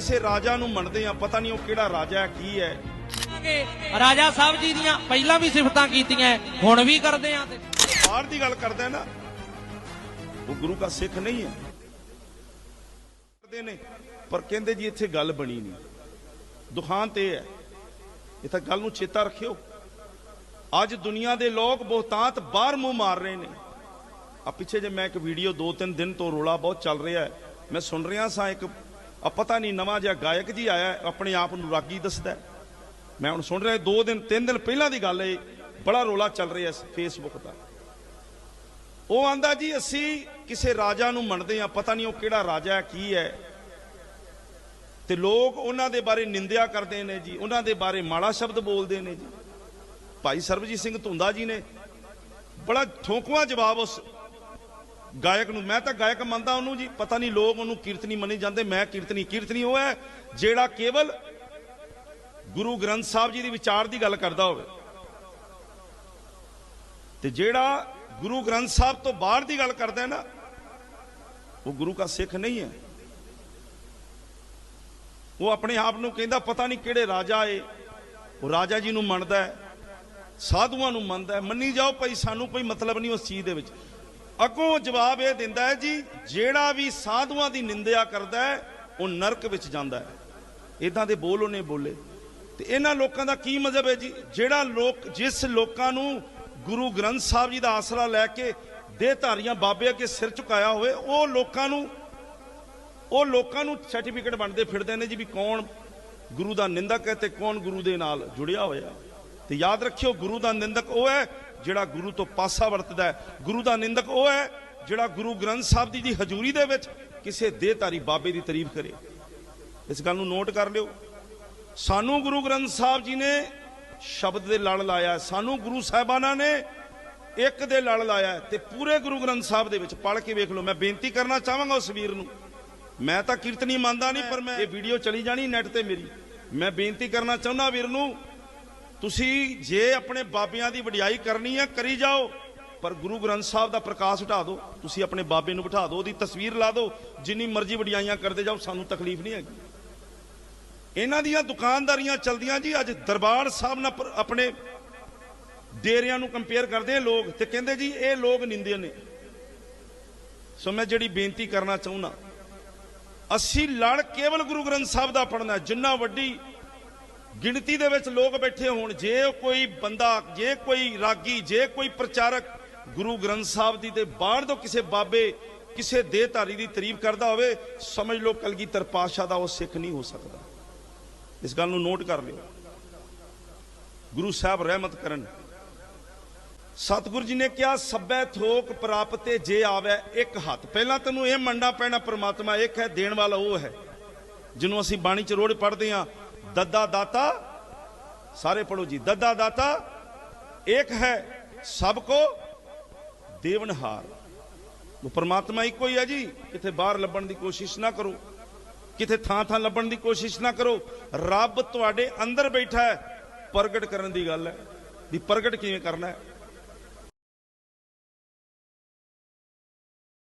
ਕਿਸੇ ਰਾਜਾ ਨੂੰ ਮੰਨਦੇ ਆ ਪਤਾ ਨਹੀਂ ਉਹ ਕਿਹੜਾ ਰਾਜਾ ਹੈ ਕੀ ਹੈ। ਰਾਜਾ ਸਾਹਿਬ ਜੀ ਦੀਆਂ ਪਹਿਲਾਂ ਵੀ ਸਿਫਤਾਂ ਕੀਤੀਆਂ ਹੁਣ ਵੀ ਕਰਦੇ ਆ ਤੇ ਬਾਹਰ ਦੀ ਗੱਲ ਕਰਦਾ ਨਾ ਉਹ ਗੁਰੂ ਦਾ ਸਿੱਖ ਨਹੀਂ ਹੈ। ਕਰਦੇ ਨੇ ਪਰ ਕਹਿੰਦੇ ਜੀ ਇੱਥੇ ਗੱਲ ਬਣੀ ਨਹੀਂ। ਦੁਖਾਂ ਤੇ ਹੈ। ਇਹ ਤਾਂ ਗੱਲ ਨੂੰ ਚੇਤਾ ਰੱਖਿਓ। ਅੱਜ ਦੁਨੀਆ ਦੇ ਲੋਕ ਬਹੁਤਾਤ ਬਾਹਰ ਮੂੰਹ ਮਾਰ ਰਹੇ ਨੇ। ਆ ਪਿੱਛੇ ਜੇ ਮੈਂ ਇੱਕ ਵੀਡੀਓ ਦੋ ਤਿੰਨ ਦਿਨ ਤੋਂ ਰੋਲਾ ਬਹੁਤ ਚੱਲ ਰਿਹਾ ਹੈ। ਮੈਂ ਸੁਣ ਰਿਹਾ ਸਾਂ ਇੱਕ ਆ ਪਤਾ ਨਹੀਂ ਨਵਾਂ ਜਿਹਾ ਗਾਇਕ ਜੀ ਆਇਆ, ਆਪਣੇ ਆਪ ਨੂੰ ਰਾਗੀ ਦੱਸਦਾ ਮੈਂ ਹੁਣ ਸੁਣ ਰਿਹਾ, ਦੋ ਦਿਨ, ਤਿੰਨ ਦਿਨ ਪਹਿਲਾਂ ਦੀ ਗੱਲ ਹੈ, ਬੜਾ ਰੋਲਾ ਚੱਲ ਰਿਹਾ ਫੇਸਬੁੱਕ ਦਾ। ਉਹ ਆਂਦਾ ਜੀ, ਅਸੀਂ ਕਿਸੇ ਰਾਜਾ ਨੂੰ ਮੰਨਦੇ ਆ ਪਤਾ ਨਹੀਂ ਉਹ ਕਿਹੜਾ ਰਾਜਾ ਹੈ, ਕੀ ਹੈ। ਤੇ ਲੋਕ ਉਹਨਾਂ ਦੇ ਬਾਰੇ ਨਿੰਦਿਆ ਕਰਦੇ ਨੇ ਜੀ, ਉਹਨਾਂ ਦੇ ਬਾਰੇ ਮਾੜਾ ਸ਼ਬਦ ਬੋਲਦੇ ਨੇ ਜੀ। ਭਾਈ ਸਰਬਜੀਤ ਸਿੰਘ ਧੁੰਦਾ ਜੀ ਨੇ ਬੜਾ ਠੋਕਵਾ ਜਵਾਬ ਉਸ ਗਾਇਕ ਨੂੰ, ਮੈਂ ਤਾਂ ਗਾਇਕ ਮੰਨਦਾ ਉਹਨੂੰ ਜੀ, ਪਤਾ ਨਹੀਂ ਲੋਕ ਉਹਨੂੰ ਕੀਰਤਨੀ ਮੰਨੇ ਜਾਂਦੇ, ਮੈਂ ਕੀਰਤਨੀ ਕੀਰਤਨੀ ਉਹ ਹੈ, ਜਿਹੜਾ ਕੇਵਲ ਗੁਰੂ ਗ੍ਰੰਥ ਸਾਹਿਬ ਜੀ ਦੀ ਵਿਚਾਰ ਦੀ ਗੱਲ ਕਰਦਾ ਹੋਵੇ। ਤੇ ਜਿਹੜਾ ਗੁਰੂ ਗ੍ਰੰਥ ਸਾਹਿਬ ਤੋਂ ਬਾਹਰ ਦੀ ਗੱਲ ਕਰਦਾ ਹੈ ਨਾ, ਉਹ ਗੁਰੂ ਦਾ ਸਿੱਖ ਨਹੀਂ ਹੈ। ਉਹ ਆਪਣੇ ਆਪ ਨੂੰ ਕਹਿੰਦਾ, ਪਤਾ ਨਹੀਂ ਕਿਹੜੇ ਰਾਜਾ ਏ, ਉਹ ਰਾਜਾ ਜੀ ਨੂੰ ਮੰਨਦਾ ਹੈ, ਸਾਧੂਆਂ ਨੂੰ ਮੰਨਦਾ ਹੈ, ਮੰਨੀ ਜਾਓ ਭਾਈ, ਸਾਨੂੰ ਕੋਈ ਮਤਲਬ ਨਹੀਂ ਉਸ ਚੀਜ਼ ਦੇ ਵਿੱਚ। ਅੱਗੋਂ ਜਵਾਬ ਇਹ ਦਿੰਦਾ ਹੈ ਜੀ, ਜਿਹੜਾ ਵੀ ਸਾਧੂਆਂ ਦੀ ਨਿੰਦਿਆ ਕਰਦਾ ਹੈ, ਉਹ ਨਰਕ ਵਿੱਚ ਜਾਂਦਾ ਹੈ। ਇਦਾਂ ਦੇ ਬੋਲ ਉਹਨੇ ਬੋਲੇ। ਤੇ ਇਹਨਾਂ ਲੋਕਾਂ ਦਾ ਕੀ ਮਜ਼ਹਬ ਹੈ ਜੀ? ਜਿਹੜਾ ਲੋਕ, ਜਿਸ ਲੋਕਾਂ ਨੂੰ ਗੁਰੂ ਗ੍ਰੰਥ ਸਾਹਿਬ ਜੀ ਦਾ ਆਸਰਾ ਲੈ ਕੇ ਦੇ ਧਾਰੀਆਂ ਬਾਬੇ ਅੱਗੇ ਸਿਰ ਝੁਕਾਇਆ ਹੋਵੇ, ਉਹ ਲੋਕਾਂ ਨੂੰ, ਉਹ ਲੋਕਾਂ ਨੂੰ ਸਰਟੀਫਿਕੇਟ ਵੰਡਦੇ ਫਿਰਦੇ ਨੇ ਜੀ ਵੀ ਕੌਣ ਗੁਰੂ ਦਾ ਨਿੰਦਕ ਹੈ ਤੇ ਕੌਣ ਗੁਰੂ ਦੇ ਨਾਲ ਜੁੜਿਆ ਹੋਇਆ। ਤੇ ਯਾਦ ਰੱਖਿਓ ਗੁਰੂ ਦਾ ਨਿੰਦਕ ਉਹ ਹੈ ਜਿਹੜਾ ਗੁਰੂ ਤੋਂ ਪਾਸਾ ਵਰਤਦਾ ਹੈ। ਗੁਰੂ ਦਾ ਨਿੰਦਕ ਉਹ ਹੈ ਜਿਹੜਾ ਗੁਰੂ ਗ੍ਰੰਥ ਸਾਹਿਬ ਦੀ ਦੀ ਹਜ਼ੂਰੀ ਦੇ ਵਿੱਚ ਕਿਸੇ ਦੇਹਧਾਰੀ ਬਾਬੇ ਦੀ ਤਾਰੀਫ ਕਰੇ। ਇਸ ਗੱਲ ਨੂੰ ਨੋਟ ਕਰ ਲਿਓ। ਸਾਨੂੰ ਗੁਰੂ ਗ੍ਰੰਥ ਸਾਹਿਬ ਜੀ ਨੇ ਸ਼ਬਦ ਦੇ ਲੜ ਲਾਇਆ ਸਾਨੂੰ ਗੁਰੂ ਸਾਹਿਬਾਨਾਂ ਨੇ ਇੱਕ ਦੇ ਲੜ ਲਾਇਆ ਹੈ ਤੇ ਪੂਰੇ ਗੁਰੂ ਗ੍ਰੰਥ ਸਾਹਿਬ ਦੇ ਵਿੱਚ ਪੜ੍ਹ ਕੇ ਵੇਖ ਲਓ। ਮੈਂ ਬੇਨਤੀ ਕਰਨਾ ਚਾਹਾਂਗਾ ਉਸ ਵੀਰ ਨੂੰ। ਮੈਂ ਤਾਂ ਕੀਰਤਨੀ ਮੰਨਦਾ ਨਹੀਂ, ਪਰ ਮੈਂ ਇਹ ਵੀਡੀਓ ਚਲੀ ਜਾਣੀ ਨੈਟ ਤੇ ਮੇਰੀ। ਮੈਂ ਬੇਨਤੀ ਕਰਨਾ ਚਾਹੁੰਦਾ ਵੀਰ ਨੂੰ ਤੁਸੀਂ ਜੇ ਆਪਣੇ ਬਾਬਿਆਂ ਦੀ ਵਡਿਆਈ ਕਰਨੀ ਹੈ ਕਰੀ ਜਾਓ। ਪਰ ਗੁਰੂ ਗ੍ਰੰਥ ਸਾਹਿਬ ਦਾ ਪ੍ਰਕਾਸ਼ ਹਟਾ ਦਿਓ। ਤੁਸੀਂ ਆਪਣੇ ਬਾਬੇ ਨੂੰ ਬਿਠਾ ਦਿਓ, ਉਹਦੀ ਤਸਵੀਰ ਲਾ ਦਿਓ। ਜਿੰਨੀ ਮਰਜ਼ੀ ਵਡਿਆਈਆਂ ਕਰਦੇ ਜਾਓ, ਸਾਨੂੰ ਤਕਲੀਫ ਨਹੀਂ ਹੈਗੀ। ਇਹਨਾਂ ਦੀਆਂ ਦੁਕਾਨਦਾਰੀਆਂ ਚਲਦੀਆਂ ਜੀ, ਅੱਜ ਦਰਬਾਰ ਸਾਹਿਬ ਨਾਲ ਆਪਣੇ ਡੇਰਿਆਂ ਨੂੰ ਕੰਪੇਅਰ ਕਰਦੇ ਆ ਲੋਕ ਤੇ ਕਹਿੰਦੇ ਜੀ, ਇਹ ਲੋਕ ਨਿੰਦੇ ਨੇ। ਸੋ ਮੈਂ ਜਿਹੜੀ ਬੇਨਤੀ ਕਰਨਾ ਚਾਹੁੰਦਾ, ਅਸੀਂ ਲੜ ਕੇਵਲ ਗੁਰੂ ਗ੍ਰੰਥ ਸਾਹਿਬ ਦਾ ਪੜਨਾ ਜਿੰਨਾ ਵੱਡੀ ਗਿਣਤੀ ਦੇ ਵਿੱਚ ਲੋਕ ਬੈਠੇ ਹੋਣ, ਜੇ ਕੋਈ ਬੰਦਾ, ਜੇ ਕੋਈ ਰਾਗੀ, ਜੇ ਕੋਈ ਪ੍ਰਚਾਰਕ ਗੁਰੂ ਗ੍ਰੰਥ ਸਾਹਿਬ ਦੀ ਤੇ ਬਾਹਰ ਤੋਂ ਕਿਸੇ ਬਾਬੇ, ਕਿਸੇ ਦੇਹਧਾਰੀ ਦੀ ਤਾਰੀਫ ਕਰਦਾ ਹੋਵੇ, ਸਮਝ ਲਓ ਕਲਗੀਧਰ ਪਾਤਸ਼ਾਹ ਦਾ ਉਹ ਸਿੱਖ ਨਹੀਂ ਹੋ ਸਕਦਾ। ਇਸ ਗੱਲ ਨੂੰ ਨੋਟ ਕਰ ਲਿਓ। ਗੁਰੂ ਸਾਹਿਬ ਰਹਿਮਤ ਕਰਨ। ਸਤਿਗੁਰੂ ਜੀ ਨੇ ਕਿਹਾ ਸੱਬੈ ਥੋਕ ਪ੍ਰਾਪਤੇ ਜੇ ਆਵੇ ਇੱਕ ਹੱਥ। ਪਹਿਲਾਂ ਤੈਨੂੰ ਇਹ ਮੰਨਣਾ ਪੈਣਾ, ਪ੍ਰਮਾਤਮਾ ਇੱਕ ਹੈ, ਦੇਣ ਵਾਲਾ ਉਹ ਹੈ, ਜਿਹਨੂੰ ਅਸੀਂ ਬਾਣੀ ਚ ਰੋੜ ਪੜ੍ਹਦੇ ਆ ਦੱਦਾ ਦਾਤਾ, ਸਾਰੇ ਪੜੋ ਜੀ, ਦੱਦਾ ਦਾਤਾ ਇੱਕ ਹੈ ਸਭ ਕੋ ਦੇਵਨਹਾਰ। ਉਹ ਪਰਮਾਤਮਾ ਇੱਕੋ ਹੀ ਹੈ ਜੀ ਕਿਤੇ ਬਾਹਰ ਲੱਭਣ ਦੀ ਕੋਸ਼ਿਸ਼ ਨਾ ਕਰੋ ਕਿਤੇ ਥਾਂ ਥਾਂ ਲੱਭਣ ਦੀ ਕੋਸ਼ਿਸ਼ ਨਾ ਕਰੋ। ਰੱਬ ਤੁਹਾਡੇ ਅੰਦਰ ਬੈਠਾ ਹੈ, ਪ੍ਰਗਟ ਕਰਨ ਦੀ ਗੱਲ ਹੈ, ਵੀ ਪ੍ਰਗਟ ਕਿਵੇਂ ਕਰਨਾ ਹੈ?